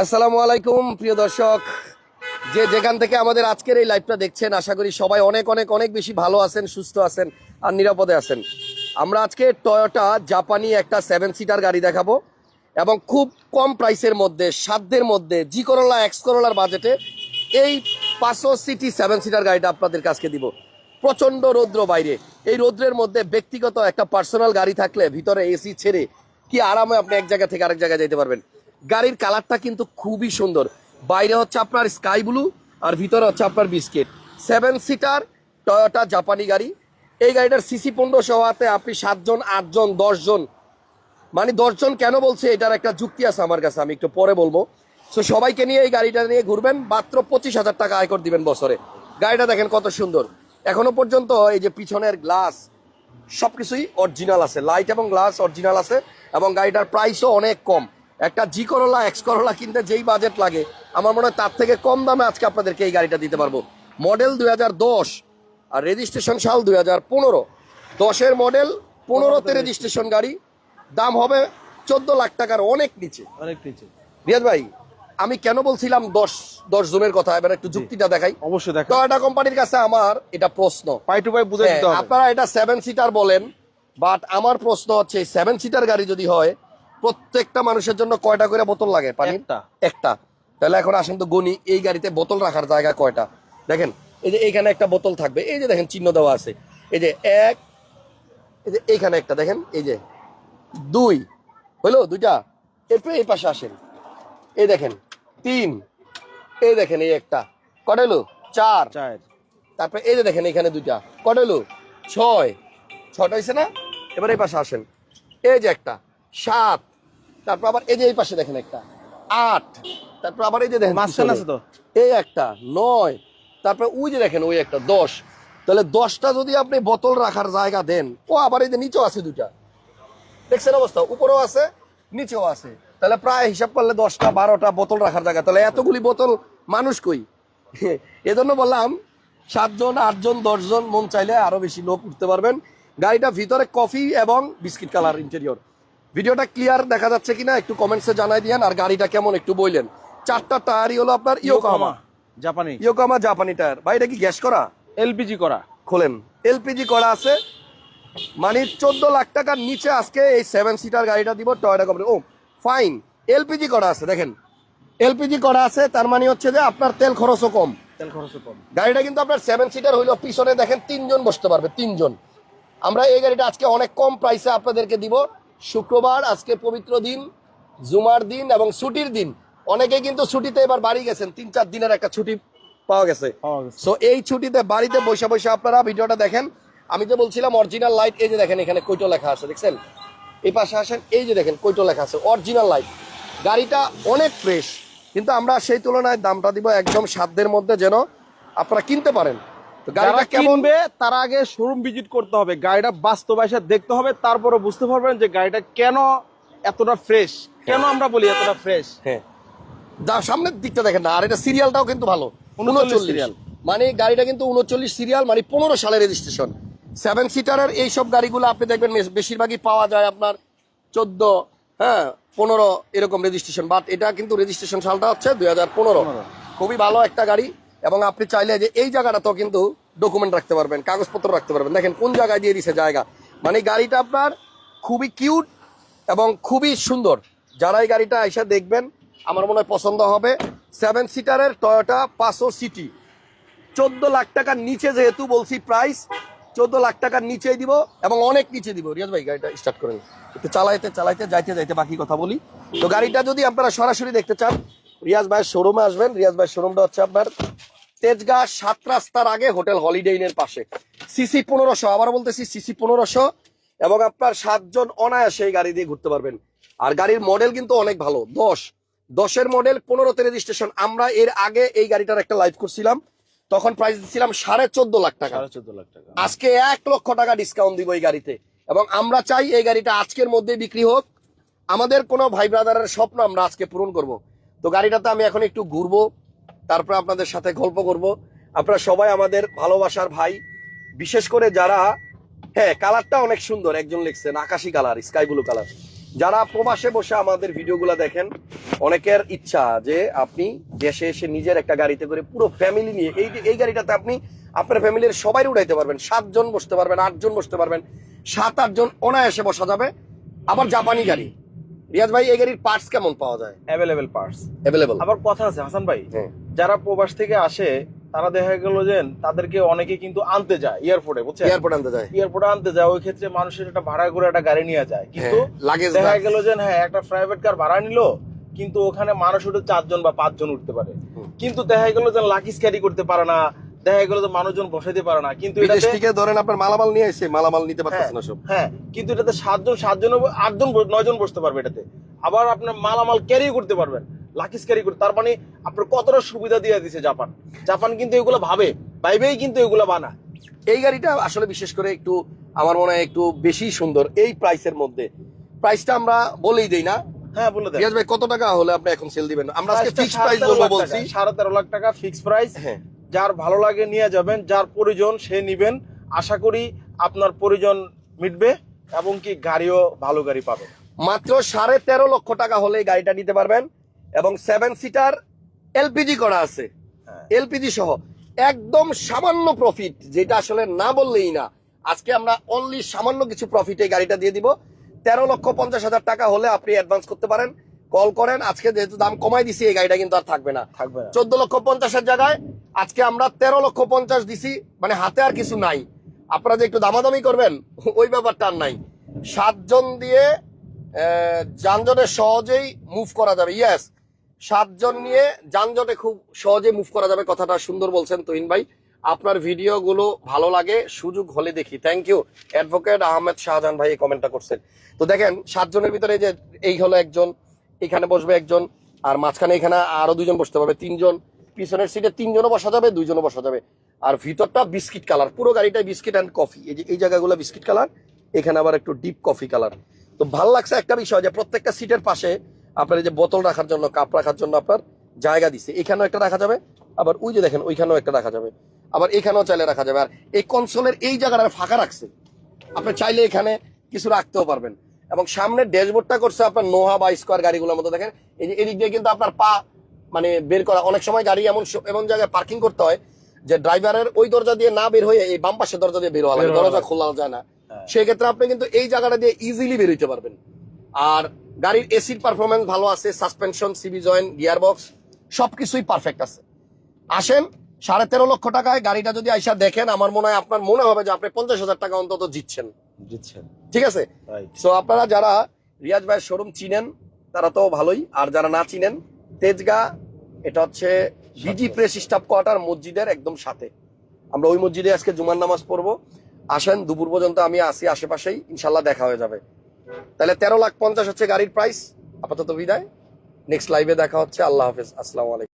আসসালামু আলাইকুম, প্রিয় দর্শক। যে যেখান থেকে আমাদের আজকের এই লাইভটা দেখছেন, আশা করি সবাই অনেক অনেক অনেক বেশি ভালো আছেন, সুস্থ আছেন আর নিরাপদে আছেন। আমরা আজকে টয়োটা জাপানি একটা সেভেন সিটার গাড়ি দেখাবো এবং খুব কম প্রাইসের মধ্যে, সাধ্যের মধ্যে জি করোলা এক্স করোলার বাজেটে এই পাঁচশো সিটি সেভেন সিটার গাড়িটা আপনাদের কাছকে দিব। প্রচণ্ড রৌদ্র বাইরে। এই রৌদ্রের মধ্যে ব্যক্তিগত একটা পার্সোনাল গাড়ি থাকলে ভিতরে এসি ছেড়ে কি আরামে আপনি এক জায়গা থেকে আরেক জায়গায় যেতে পারবেন। গাড়ির কালারটা কিন্তু খুবই সুন্দর। বাইরে হচ্ছে আপনার স্কাই ব্লু আর ভিতরে হচ্ছে আপনার বিস্কিট। সেভেন সিটার, টয়োটা জাপানি গাড়ি। এই গাড়িটার সিসি পনেরোশো হওয়াতে আপনি সাতজন, আটজন, দশজন। মানে দশজন কেন বলছে? এটার একটা যুক্তি আছে আমার কাছে, আমি একটু পরে বলব। সো সবাইকে নিয়ে এই গাড়িটা নিয়ে ঘুরবেন, মাত্র পঁচিশ হাজার টাকা আয়কর দিবেন বছরে। গাড়িটা দেখেন কত সুন্দর। এখনও পর্যন্ত এই যে পিছনের গ্লাস সবকিছুই অরিজিনাল আছে। লাইট এবং গ্লাস অরিজিনাল আছে এবং গাড়িটার প্রাইসও অনেক কম। একটা জি করোলা এক্স করোলা কিনতে যেই বাজেট লাগে আমার মনে হয় তার থেকে কম দামে আজকে আপনাদেরকে এই গাড়িটা দিতে পারব। মডেল দুই হাজার দশ আর রেজিস্ট্রেশন সাল দুই হাজার পনেরো। দশের মডেল পনেরোতে রেজিস্ট্রেশন গাড়ি দাম হবে চোদ্দ লাখ টাকার অনেক নিচে। অনেক নিচে। রিয়াজ ভাই আমি কেন বলছিলাম দশ দশ জনের কথা? এবার একটু যুক্তিটা দেখাই। অবশ্যই দেখা টয়োটা কোম্পানির কাছে আমার এটা প্রশ্ন। পাই টু পাই বুঝে দিতে হ্যাঁ, আপনারা এটা সেভেন সিটার বলেন বাট আমার প্রশ্ন হচ্ছে সেভেন সিটার গাড়ি যদি হয় প্রত্যেকটা মানুষের জন্য কয়টা করে বোতল লাগে পানি একটা। তাহলে এখন আসেন তো গনি এই গাড়িতে বোতল রাখার জায়গা কয়টা? দেখেন এই যে এইখানে একটা বোতল থাকবে এই যে দেখেন চিহ্ন দেওয়া আছে। এই যে এক এই যে এইখানে একটা দেখেন এই যে দুই হলো দুইটা। এরপরে এই পাশে আসেন। এই দেখেন তিন এই দেখেন এই একটা। কটা হলো? চার। চার। তারপরে এই যে দেখেন এখানে দুইটা। কটা হলো? ছয়। ছটা হয়েছে না? এবার এই পাশে আসেন। এই যে একটা সাত। তারপর আবার এই যে এই পাশে দেখেন একটা। আট। তারপর আবার এই যে দেখেন মাঝখানে আছে তো? এই একটা নয়। তারপর ওই যে দেখেন ওই একটা দশ। তাহলে দশটা যদি আপনি বোতল রাখার জায়গা দেন ও আবার এই যে নিচেও আছে দুটা দেখছেন অবস্থা? উপরেও আছে নিচেও আছে। তাহলে প্রায় হিসাব করলে দশটা বারোটা বোতল রাখার জায়গা। তাহলে এতগুলি বোতল মানুষ কই? এজন্য বললাম সাতজন আটজন দশজন মন চাইলে আরও বেশি লোক উঠতে পারবেন। গাড়িটা ভিতরে কফি এবং বিস্কিট কালার ইন্টেরিয়র ভিডিওটা ক্লিয়ার দেখা যাচ্ছে কিনা একটু কমেন্টসে জানাই দিয়েন আর গাড়িটা কেমন একটু বললেন। চারটা টায়ারই হলো আপনার ইয়োকামা জাপানি ইয়োকামা জাপানি টায়ার ভাই এটা কি গ্যাস করা? এলপিজি করা। খোলেন। এলপিজি করা আছে। মানে চোদ্দ লাখ টাকার নিচে আজকে এই সেভেন সিটার গাড়িটা দিব টয়টা কোম্পানি ও ফাইন এলপিজি করা আছে দেখেন। এলপিজি করা আছে তার মানে হচ্ছে যে আপনার তেল খরচও কম। তেল খরচ কম। গাড়িটা কিন্তু আপনার সেভেন সিটার হইল পিছনে দেখেন তিনজন বসতে পারবে তিনজন। আমরা এই গাড়িটা আজকে অনেক কম প্রাইসে আপনাদেরকে দিব। শুক্রবার আজকে পবিত্র দিন জুমার দিন এবং ছুটির দিন। অনেকে কিন্তু ছুটিতে এবার বাড়ি গেছেন তিন চার দিনের একটা ছুটি পাওয়া গেছে। সো এই ছুটিতে বাড়িতে বসে বসে আপনারা ভিডিওটা দেখেন। আমি যে বলছিলাম অরিজিনাল লাইট এই যে দেখেন এখানে কৈটো লেখা আছে দেখছেন? এই পাশে আসেন এই যে দেখেন কৈটো লেখা আছে অরিজিনাল লাইট গাড়িটা অনেক ফ্রেশ কিন্তু আমরা সেই তুলনায় দামটা দিব একদম সাধ্যের মধ্যে যেন আপনারা কিনতে পারেন। গাড়িটা কেমন? কিনবে তার আগে শোরুম ভিজিট করতে হবে। গাড়িটা বাস্তবে দেখতে হবে তারপরে বুঝতে পারবেন যে গাড়িটা কেন এতটা ফ্রেশ কেন আমরা বলি এতটা ফ্রেশ হ্যাঁ। সামনের দিকটা দেখেন না আর এটা সিরিয়ালটাও কিন্তু ভালো। 39 উনচল্লিশ serial। মানে গাড়িটা কিন্তু উনচল্লিশ সিরিয়াল মানে পনেরো সালের রেজিস্ট্রেশন সেভেন সিটারের এইসব গাড়িগুলো আপনি দেখবেন বেশিরভাগই পাওয়া যায় আপনার চোদ্দ হ্যাঁ পনেরো এরকম রেজিস্ট্রেশন বাট এটা কিন্তু রেজিস্ট্রেশন সালটা হচ্ছে দুই হাজার পনেরো। 15 খুবই ভালো একটা গাড়ি। এবং আপনি চাইলে যে এই জায়গাটাতেও কিন্তু ডকুমেন্ট রাখতে পারবেন, কাগজপত্র রাখতে পারবেন। দেখেন কোন জায়গায় দিয়ে দিছে জায়গা। মানে গাড়িটা আপনার খুবই কিউট এবং খুবই সুন্দর। যারা এই গাড়িটা এসে দেখবেন, আমার মনে হয় পছন্দ হবে। সেভেন সিটারের টয়োটা পাঁচশো সিটি চোদ্দ লাখ টাকার নিচে যেহেতু বলছি প্রাইস চোদ্দ লাখ টাকার নিচেই দিব এবং অনেক নিচে দিব। রিয়াজ ভাই, গাড়িটা স্টার্ট করেন। একটু চালাইতে চালাইতে, যাইতে যাইতে বাকি কথা বলি। তো গাড়িটা যদি আপনারা সরাসরি দেখতে চান, রিয়াজ ভাইয়ের শোরুমে আসবেন। রিয়াজ ভাইয়ের শোরুমটা হচ্ছে আপনার তেজগাঁ সাত রাস্তার আগে হোটেল হলিডে ইনের পাশে। সিসি পনেরোশো আবার বলতেছি সিসি পনেরোশো এবং আপনার সাতজন অনায়াসে এই গাড়ি দিয়ে ঘুরতে পারবেন। আর গাড়ির মডেল কিন্তু অনেক ভালো দশ। দশের মডেল পনেরোতে রেজিস্ট্রেশন। আমরা এর আগে এই গাড়িটার একটা লাইভ করছিলাম তখন প্রাইস দিচ্ছিলাম সাড়ে চোদ্দ লাখ টাকা। চোদ্দ লাখ টাকা। আজকে এক লক্ষ টাকা ডিসকাউন্ট দিব এই গাড়িতে। এবং আমরা চাই এই গাড়িটা আজকের মধ্যে বিক্রি হোক। আমাদের কোনো ভাই ব্রাদারের স্বপ্ন আমরা আজকে পূরণ করব। তো গাড়িটাতে আমি এখন একটু ঘুরবো। তারপরে আপনাদের সাথে গল্প করব। আপনারা সবাই আমাদের ভালোবাসার ভাই। বিশেষ করে যারা হ্যাঁ কালারটা অনেক সুন্দর একজন লিখছেন আকাশি কালার স্কাই ব্লু কালার। যারা প্রবাসে বসে আমাদের ভিডিওগুলো দেখেন অনেকের ইচ্ছা যে আপনি দেশে এসে নিজের একটা গাড়িতে করে পুরো ফ্যামিলি নিয়ে এই এই গাড়িটাতে আপনি আপনার ফ্যামিলির সবাই উঠাইতে পারবেন। সাতজন বসতে পারবেন আটজন বসতে পারবেন। সাত আটজন অনায়াসে বসা যাবে। আবার জাপানি গাড়ি। রিয়াজ ভাই এই গাড়ির পার্টস কেমন পাওয়া যায়? অ্যাভেলেবেল পার্টস অ্যাভেলেবল আবার কথা আছে হাসান ভাই। হ্যাঁ। যারা প্রবাস থেকে আসে তারা দেখা গেল যে তাদেরকে অনেকে কিন্তু আনতে যায় এয়ারপোর্টে বুঝছেন? এয়ারপোর্ট আনতে যায়। এয়ারপোর্টে আনতে যায় ওই ক্ষেত্রে মানুষের একটা ভাড়া করে একটা গাড়ি নিয়ে যায়। কিন্তু হ্যাঁ, লাগেজ দেখা। গেল যে হ্যাঁ একটা প্রাইভেট কার ভাড়া নিলো কিন্তু ওখানে মানুষ উঠে চারজন বা পাঁচজন উঠতে পারে। কিন্তু দেখা গেল যে লাকিস ক্যারি করতে পারে না দেখা গেল যে মানুষজন বসাইতে পারে না কিন্তু বিদেশ থেকে ধরেন আপনার মালামাল নিয়ে এসে মালামাল নিতে পারতেছে না সব। হ্যাঁ কিন্তু এটাতে সাতজন সাতজন আটজন নয়জন বসতে পারবে এটাতে। আবার আপনার মালামাল ক্যারি করতে পারবেন। লাকিস ক্যারি করতে তার মানে আপনার কতটা সুবিধা দিয়ে দিছে জাপান। জাপান কিন্তু এগুলো ভাবে ভাইবেই কিন্তু এগুলো বানায়। এই গাড়িটা আসলে বিশেষ করে একটু আমার মনে হয় একটু বেশি সুন্দর এই প্রাইসের মধ্যে। প্রাইসটা আমরা বলেই দেই না। হ্যাঁ বলে দেন। রিয়াজ ভাই কত টাকা হলে আপনি এখন সেল দিবেন? আমরা আজকে ফিক্স প্রাইস সাড়ে তেরো বলব লাখ বলছি। টাকা, সাড়ে তেরো লাখ টাকা ফিক্স প্রাইস হ্যাঁ। যার ভালো লাগে নিয়ে যাবেন যার প্রয়োজন সে নিবেন। আশা করি আপনার প্রয়োজন মিটবে এবং কি গাড়িও ভালো গাড়ি পাবে। মাত্র সাড়ে তেরো লক্ষ টাকা হলে গাড়িটা নিতে পারবেন। এবং সেভেন সিটার এলপিজি করা আছে। হ্যাঁ। এলপিজি সহ। একদম সামান্য প্রফিট যেটা আসলে না বললেই না। আজকে আমরা অনলি সামান্য কিছু প্রফিট এই গাড়িটা দিয়ে দিব। তেরো লক্ষ পঞ্চাশ হাজার টাকা হলে আপনি অ্যাডভান্স করতে পারেন। কল করেন আজকে যেহেতু দাম কমাই দিছি এই গাড়িটা কিন্তু আর থাকবে না। থাকবে না। চোদ্দ লক্ষ পঞ্চাশের জায়গায় আজকে আমরা তেরো লক্ষ পঞ্চাশ দিছি মানে হাতে আর কিছু নাই। আপনারা যে একটু দামাদামি করবেন ওই ব্যাপারটা আর নাই। সাতজন দিয়ে আহ, যানজটে সহজেই মুভ করা যাবে। ইয়েস সাতজন নিয়ে যানজটে খুব সহজে মুভ করা যাবে, কথাটা সুন্দর বলছেন তুহিন ভাই। আপনার ভিডিওগুলো ভালো লাগে, সুযোগ হলে দেখি। Thank you advocate Ahmed Shahjahan ভাই এই কমেন্টটা করছেন। তো দেখেন, সাতজনের ভিতরে যে, এই হলো একজন, এখানে বসবে একজন, আর মাঝখানে এখানে আরও দুজন বসতে পারবে, তিনজন। পিছনের সিটে তিনজনও বসা যাবে, দুইজনও বসা যাবে। আর ভিতরটা বিস্কিট কালার পুরো গাড়িটাই বিস্কিট অ্যান্ড কফি এই যে, এই জায়গাগুলো বিস্কিট কালার এখানে আবার একটু ডিপ কফি কালার তো ভালো লাগছে একটা বিষয় যে, প্রত্যেকটা সিটের পাশে আপনার এই যে বোতল রাখার জন্য কাপ রাখার জন্য আপনার জায়গা দিছে। এখানেও একটা রাখা যাবে আবার ওই যে দেখেন ওইখানেও একটা রাখা যাবে। আবার এখানেও চাইলে রাখা যাবে। আর এই কনসোলের এই জায়গাটা ফাঁকা রাখছে। আপনি চাইলে এখানে কিছু রাখতেও পারবেন। এবং সামনের ড্যাশবোর্ডটা করছে আপনার নোহা বা স্কোয়ার গাড়িগুলোর মতো দেখেন। এই যে এদিক দিয়ে কিন্তু আপনার পা মানে বের করা অনেক সময় গাড়ি এমন এমন জায়গায় পার্কিং করতে হয় যে ড্রাইভারের ওই দরজা দিয়ে না বের হয়ে এই বাম পাশের দরজা দিয়ে বের হওয়া লাগে। দরজা খোলা যায় না। হ্যাঁ। সেক্ষেত্রে আপনি কিন্তু এই জায়গাটা দিয়ে ইজিলি বের হইতে পারবেন। আর গাড়ির এসির পারফরমেন্স ভালো আছে suspension CV joint gear box সবকিছুই পারফেক্ট আছে। আসেন সাড়ে তেরো লক্ষ টাকায় গাড়িটা যদি আইসা দেখেন আমার মনে হয় আপনার মনে হবে যে আপনি পঞ্চাশ হাজার টাকা অন্তত জিতছেন। জিতছেন। ঠিক আছে? সো আপনারা যারা রিয়াজ ভাইয়ের শোরুম চিনেন তারা তো ভালোই। আর যারা না চিনেন তেজগা এটা হচ্ছে বিজি প্রেস স্টাফ কোয়ার্টার মসজিদের একদম সাথে। আমরা ওই মসজিদে আজকে জুমার নামাজ পড়ব। আসেন দুপুর পর্যন্ত আমি আসি আশেপাশেই। ইনশাল্লাহ দেখা হয়ে যাবে। তাহলে তেরো লাখ পঞ্চাশ হচ্ছে গাড়ির প্রাইস আপাতত বিদায়। নেক্সট লাইভে দেখা হচ্ছে। আল্লাহ হাফেজ। আসসালামু আলাইকুম।